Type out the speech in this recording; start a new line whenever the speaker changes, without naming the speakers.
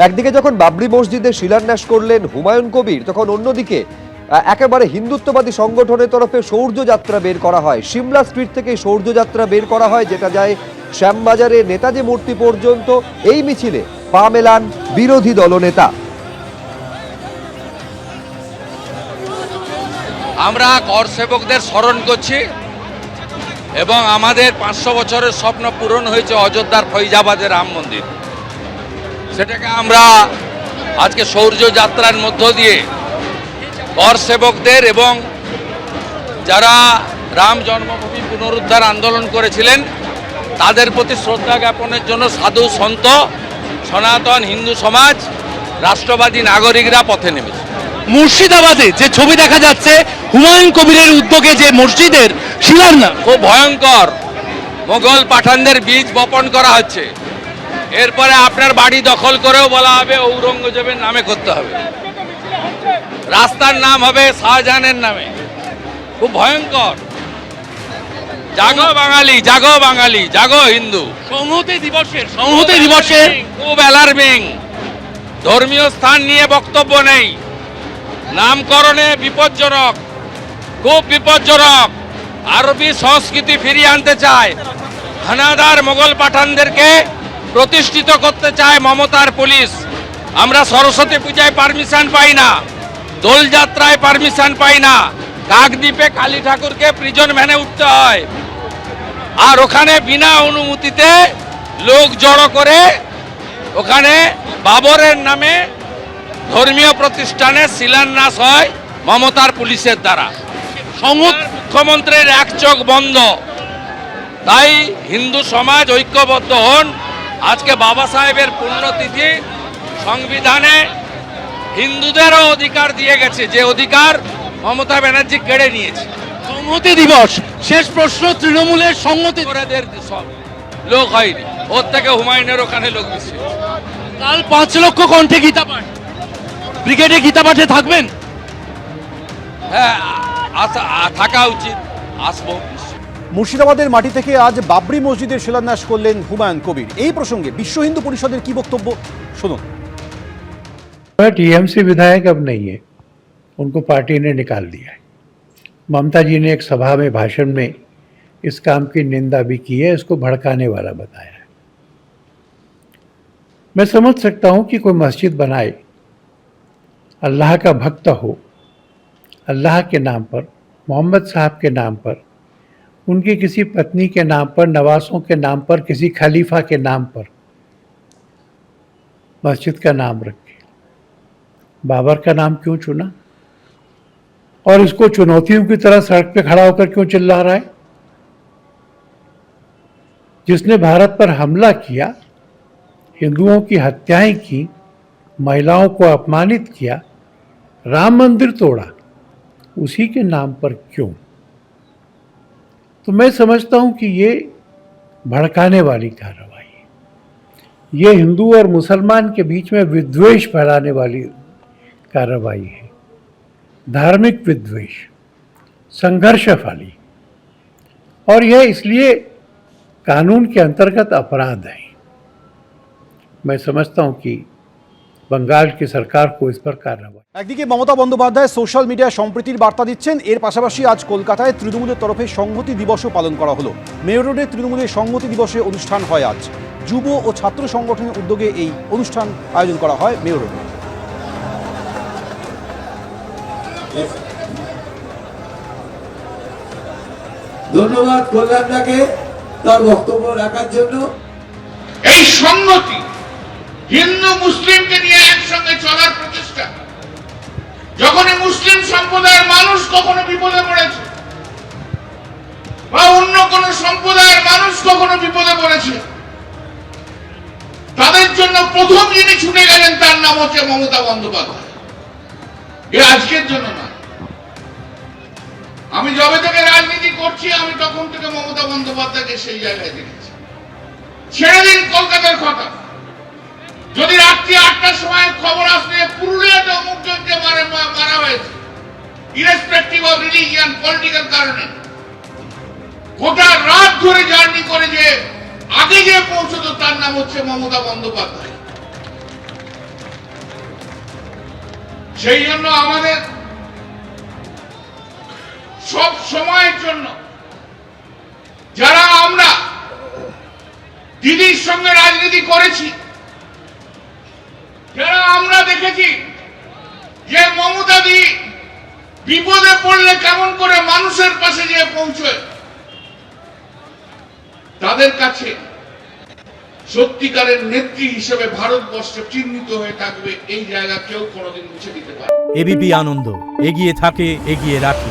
একদিকে যখন বাবরি মসজিদের শিলান্যাস করলেন হুমায়ুন কবির, তখন অন্যদিকে একেবারে হিন্দুত্ববাদী সংগঠনের তরফে সৌর্য যাত্রা বের করা হয়। সিমলা স্ট্রিট থেকে সৌর্য যাত্রা বের করা হয়, যেটা যায় শ্যামবাজারে নেতাজি মূর্তি পর্যন্ত। এই মিছিলে পা মেলান বিরোধী দলনেতা।
আমরা কর সেবকদের স্মরণ করছি এবং আমাদের পাঁচশো বছরের স্বপ্ন পূরণ হয়েছে অযোধ্যার ফৈজাবাদের রাম মন্দির। সেটাকে আমরা আজকে সৌর্য যাত্রার মধ্য দিয়ে কর সেবকদের এবং যারা রাম জন্মভূমি পুনরুদ্ধার আন্দোলন করেছিলেন তাদের প্রতি শ্রদ্ধা জ্ঞাপনের জন্য সাধু সন্ত সনাতন হিন্দু সমাজ রাষ্ট্রবাদী নাগরিকরা পথে নেমেছে।
মুর্শিদাবাদে যে ছবি দেখা যাচ্ছে হুমায়ুন কবিরের উদ্যোগে যে মসজিদের শিলান্যাস।
খুব ভয়ঙ্কর। মোগল পাঠানদের বীজ বপন করা হচ্ছে। এরপরে আপনার বাড়ি দখল করেও বলা হবে ঔরঙ্গজেবের নামে করতে হবে। রাস্তার নাম হবে শাহজাহানের নামে। খুব ভয়ঙ্কর। জাগো বাঙালি জাগো বাঙালি জাগো হিন্দু।
সংহতি দিবসের সংহতি দিবসের
খুব অ্যালার্মিং। ধর্মীয় স্থান নিয়ে বক্তব্য নেই। নামকরণে বিপজ্জনক। খুব বিপজ্জনক। আরবি সংস্কৃতি ফিরিয়ে আনতে চায়। হানাদার মোগল পাঠানদেরকে প্রতিষ্ঠিত করতে চায় মমতার পুলিশ। আমরা সরস্বতী পূজায় পারমিশন পাই না। দোলযাত্রায় পারমিশন পাই না। কাকদ্বীপে কালী ঠাকুরকে প্রিজন ভ্যানে উঠতে হয়। আর ওখানে বিনা অনুমতিতে লোক জড়ো করে ওখানে বাবরের নামে ধর্মীয় প্রতিষ্ঠানে শিলান্যাস হয় মমতার পুলিশের দ্বারা। সংহত মুখ্যমন্ত্রীর এক চোখ বন্ধ। তাই হিন্দু সমাজ ঐক্যবদ্ধ হন। আজকে বাবা সাহেবের পুণ্যতিথি সংবিধানে হিন্দুদেরও অধিকার দিয়ে গেছে। যে অধিকার মমতা ব্যানার্জি কেড়ে নিয়েছে।
সংহতি দিবস। শেষ প্রশ্ন তৃণমূলের সংহতি
লোক হয়নি। ওর থেকে হুমায়ুনের ওখানে লোক বেশি।
কাল পাঁচ লক্ষ কণ্ঠে গীতা পাঠ। ব্রিগেডে গীতা পাঠে থাকবেন?
হ্যাঁ থাকা উচিত। আসব।
মুর্শিদাবাদের মাটি থেকে আজ বাবরি মসজিদের শিলান্যাস করলেন হুমায়ুন কবির এই প্রসঙ্গে বিশ্ব হিন্দু পরিষদের কি বক্তব্য শুনুন
टीएमसी विधायक अब नहीं है उनको पार्टी ने निकाल दिया है ममता जी ने एक सभा में भाषण में इस काम की निंदा भी की है इसको भड़काने वाला बताया है मैं समझ सकता हूं कि कोई मस्जिद बनाए अल्लाह का भक्त हो अल्लाह के नाम पर मोहम्मद साहब के नाम पर उनकी किसी पत्नी के नाम पर, नवासों के नाम पर, किसी खलीफा के नाम पर मस्जिद का नाम रखे। बाबर का नाम क्यों चुना? और इसको चुनौतियों की तरह सड़क पे खड़ा होकर क्यों चिल्ला रहा है? जिसने भारत पर हमला किया, हिंदुओं की हत्याएँ की, महिलाओं को अपमानित किया, राम मंदिर तोड़ा, उसी के नाम पर क्यों? तो मैं समझता हूँ कि ये भड़काने वाली कार्रवाई है। ये हिंदू और मुसलमान के बीच में विद्वेष फैलाने वाली कार्रवाई है। धार्मिक विद्वेष, संघर्ष वाली और यह इसलिए कानून के अंतर्गत अपराध है। मैं समझता हूँ कि बंगाल की सरकार को इस पर कार्रवाई
একদিকে মমতা বন্দ্যোপাধ্যায় সোশ্যাল মিডিয়ায় সম্প্রীতির বার্তা দিচ্ছেন এর পাশাপাশি আজ কলকাতায় তৃণমূলের তরফে সংহতি দিবসও পালন করা হলো মেয়র রোডে তৃণমূলের সংহতি দিবসে অনুষ্ঠান হয় আজ যুব ও ছাত্র সংগঠনের উদ্যোগে এই অনুষ্ঠান আয়োজন করা হয় মেয়র রোডে
ধন্যবাদ কল্যাণদাকে তার বক্তব্য রাখার জন্য
এই সংগতি হিন্দু মুসলিমকে নিয়ে একসঙ্গে প্রচেষ্টা যখন মুসলিম সম্প্রদায়ের মানুষ কখনো বিপদে পড়েছে, বা অন্য কোন সম্প্রদায়ের মানুষ কখনো বিপদে পড়েছে, তাদের জন্য প্রথম যিনি ছুটে গেলেন তার নাম হচ্ছে মমতা বন্দ্যোপাধ্যায়। এ আজকের জন্য না। আমি যবে থেকে রাজনীতি করছি, আমি তখন থেকে মমতা বন্দ্যোপাধ্যায়কে সেই জায়গায় দেখেছি। ছেড়ে দিন কলকাতার কথা। যদি রাত্রি আটটার সময় খবর আসলে পুরুলিয়াতে অমুক জনকে মারা মারা হয়েছে। ইরেসপেক্টিভ অফ রিলিজিয়ান পলিটিক্যাল কারণে। গোটা রাত ধরে জার্নি করে যে আগে যে পৌঁছতো, তার নাম হচ্ছে মমতা বন্দ্যোপাধ্যায়। সেই জন্য আমাদের সব সময়ের জন্য যারা আমরা দিদির সঙ্গে রাজনীতি করেছি যারা আমরা দেখেছি যে মমতা দি বিপদে পড়লে কেমন করে মানুষের পাশে গিয়ে পৌঁছয়, তাদের কাছে সত্যিকারের নেত্রী হিসেবে ভারতবর্ষ চিহ্নিত হয়ে থাকবে এই জায়গা কেউ কোনোদিন মুছে দিতে পারে
এবিপি আনন্দ, এগিয়ে থাকে, এগিয়ে রাখে।